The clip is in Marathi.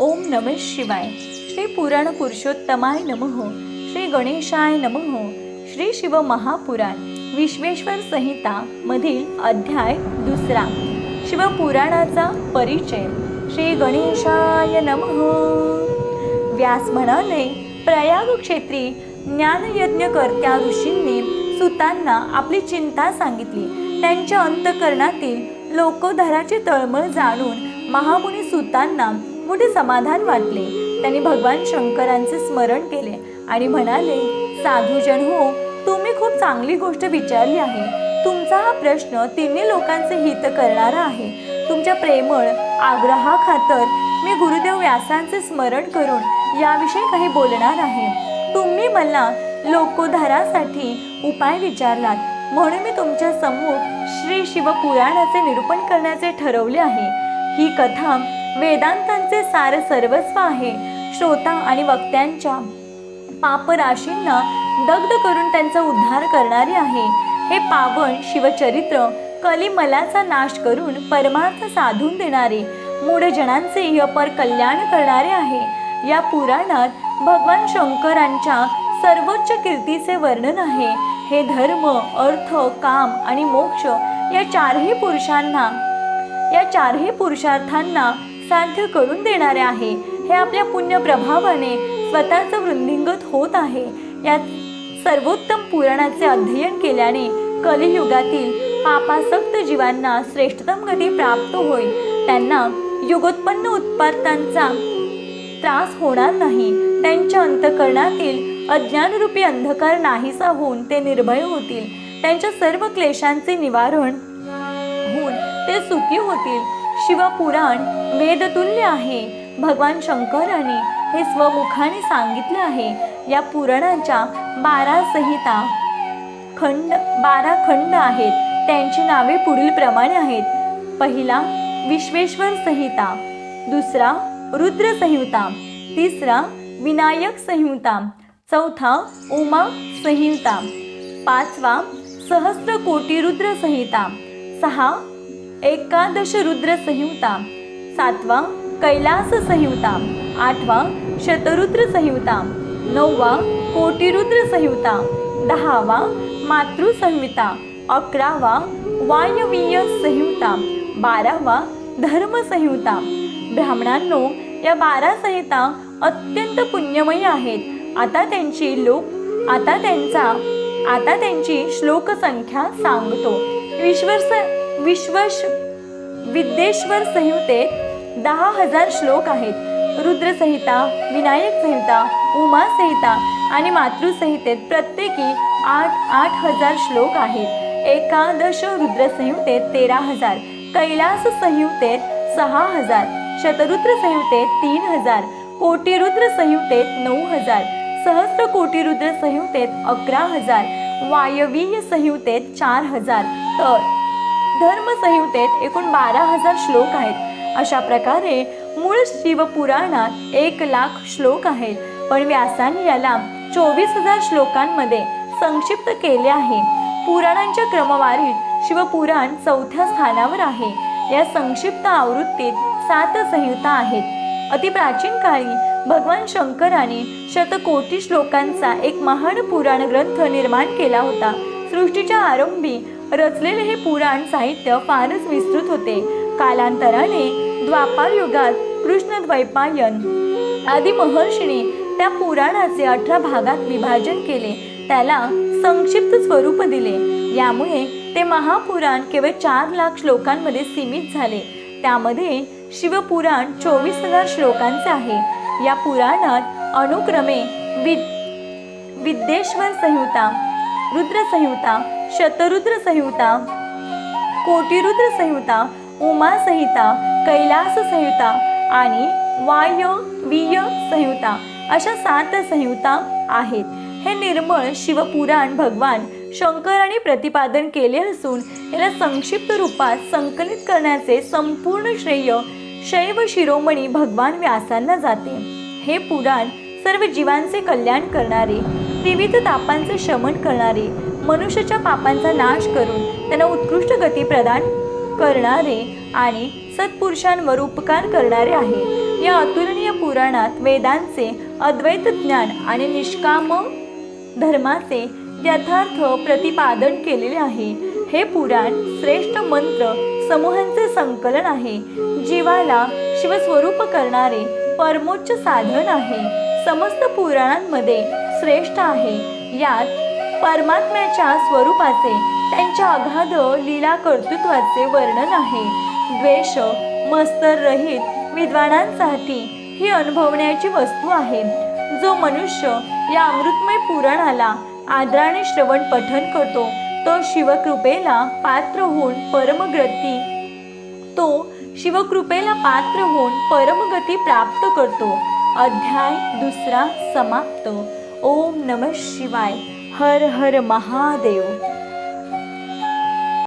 ओम नम शिवाय. श्री पुराण पुरुषोत्तमाय नमः. श्री गणेशाय नमः. श्री शिव महापुराण. विश्वेश्वर संहिता मधील अध्याय दुसरा. शिवपुराणाचा परिचय. श्री गणेशाय नमः. व्यास म्हणाले प्रयाग क्षेत्री ज्ञानयज्ञकर्त्या ऋषींनी सुतांना आपली चिंता सांगितली. त्यांच्या अंतकरणातील लोकोधराची तळमळ जाणून महामुनी सुतांना मोठे समाधान वाटले. त्यांनी भगवान शंकरांचे स्मरण केले आणि म्हणाले साधूजन हो तुम्ही खूप चांगली गोष्ट विचारली आहे. तुमचा हा प्रश्न तिन्ही लोकांचे हित करणारा आहे. तुमच्या प्रेमळ आग्रहाखातर मी गुरुदेव व्यासांचे स्मरण करून याविषयी काही बोलणार आहे. तुम्ही मला लोकोद्धारासाठी उपाय विचारलात. म्हणून मी तुमच्यासमोर श्री शिवपुराणाचे निरूपण करण्याचे ठरवले आहे. ही कथा वेदांतांचे सार सर्वस्व आहे. श्रोता आणि वक्त्यांच्या पापराशींना दग्ध करून त्यांचा उद्धार करणारे आहे. हे पावन शिवचरित्र कलिमलाचा नाश करून परमार्थ साधून देणारे मूढजनांचे यपर कल्याण करणारे आहे. या पुराणात भगवान शंकरांच्या सर्वोच्च कीर्तीचे वर्णन आहे. हे धर्म अर्थ काम आणि मोक्ष या चारही पुरुषांना या चारही पुरुषार्थांना साध्य करून देणारे आहे. हे आपल्या पुण्य प्रभावाने स्वतःचं वृद्धिंगत होत आहे. यात सर्वोत्तम पुराणाचे अध्ययन केल्याने कलियुगातील पापासक्त जीवांना श्रेष्ठतम गती प्राप्त होईल. त्यांना युगोत्पन्न उत्पादनांचा त्रास होणार नाही. त्यांच्या अंतकरणातील अज्ञानरूपी अंधकार नाहीसा होऊन ते निर्भय होतील. त्यांच्या सर्व क्लेशांचे निवारण होऊन ते सुखी होतील. शिवपुराण वेदतुल्य आहे. भगवान शंकराने हे स्वमुखाने सांगितले आहे. या पुराणाच्या बारा संहिता खंड बारा खंड आहेत. त्यांची नावे पुढील प्रमाणे आहेत. पहिला विश्वेश्वर संहिता. दुसरा रुद्र संहिता. तिसरा विनायक संहिता. चौथा उमा संहिता. पाचवा सहस्र कोटी रुद्र संहिता. सहा एकादश रुद्र संहिता सातवा कैलास संहिता आठवा शतरुद्र संहिता नववा कोटिरुद्र संहिता दहावा मातृसंहिता अकरावा वायवीय संहिता बारावा धर्मसंहिता ब्राह्मणांनो या बारा संहिता अत्यंत पुण्यमयी आहेत. आता त्यांची लोक आता त्यांचा आता त्यांची श्लोक संख्या सांगतो विश्वस विश्वश विद्येश्वर संहितेत दहा हजार श्लोक आहेत. रुद्रसंहिता विनायक संहिता उमा संहिता आणि मातृसंहितेत प्रत्येकी आठ आठ हजार श्लोक आहेत. एकादश रुद्रसंहितेत तेरा हजार कैलास संहितेत सहा हजार शतरुद्र संहितेत तीन हजार कोटीरुद्र संहितेत नऊ हजार सहस्र कोटीरुद्र संहितेत अकरा हजार वायवीय संहितेत चार हजार. तर धर्मसंहितेत एकूण बारा हजार श्लोक आहेत. अशा प्रकारे मूळ शिवपुराणात एक लाख श्लोक आहेत. पण व्यासाने याला चोवीस हजार श्लोकांमध्ये संक्षिप्त केले आहे. पुराणांच्या क्रमवारीत शिवपुराण चौथ्या स्थानावर आहे. या संक्षिप्त आवृत्तीत सात संहिता आहेत. अतिप्राचीन काळी भगवान शंकराने शतकोटी श्लोकांचा एक महान पुराण ग्रंथ निर्माण केला होता. सृष्टीच्या आरंभी रचलेले हे पुराण साहित्य फारच विस्तृत होते. कालांतराने द्वापार युगात कृष्ण द्वैपायन आदी महर्षीने त्या पुराणाचे अठरा भागात विभाजन केले. त्याला संक्षिप्त स्वरूप दिले. यामुळे ते महापुराण केवळ चार लाख श्लोकांमध्ये सीमित झाले. त्यामध्ये शिवपुराण चोवीस हजार श्लोकांचे आहे. या पुराणात अनुक्रमे विद विद्येश्वर संहिता रुद्र संहिता शतरुद्र संहिता कोटिरुद्र संहिता उमा संहिता कैलास संहिता आणि वायवीय संहिता अशा सात संहिता आहेत. हे निर्मळ शिवपुराण भगवान शंकराने प्रतिपादन केले असून याला संक्षिप्त रूपात संकलित करण्याचे संपूर्ण श्रेय शैव शिरोमणी भगवान व्यासांना जाते. हे पुराण सर्व जीवांचे कल्याण करणारे विविध तापांचे शमन करणारे मनुष्याच्या पापांचा नाश करून त्यांना उत्कृष्ट गती प्रदान करणारे आणि सत्पुरुषांवर उपकार करणारे आहे. या अतुलनीय पुराणात वेदांचे अद्वैत ज्ञान आणि निष्काम धर्माचे यथार्थ प्रतिपादन केलेले आहे. हे पुराण श्रेष्ठ मंत्र समूहांचे संकलन आहे. जीवाला शिवस्वरूप करणारे परमोच्च साधन आहे. समस्त पुराणांमध्ये श्रेष्ठ आहे. यात परमात्म्याच्या स्वरूपाचे त्यांच्या अगाध लीला कर्तृत्वाचे वर्णन आहे. द्वेष मस्तर रहित विद्वानांसाठी ही अनुभवण्याची वस्तू आहे. जो मनुष्य या अमृतमय पुराणाला आदराने श्रवण पठन करतो तो शिवकृपेला पात्र होऊन परमगती तो शिवकृपेला पात्र होऊन परमगती प्राप्त करतो. अध्याय दुसरा समाप्त. ओम नमः शिवाय. हर हर महादेव।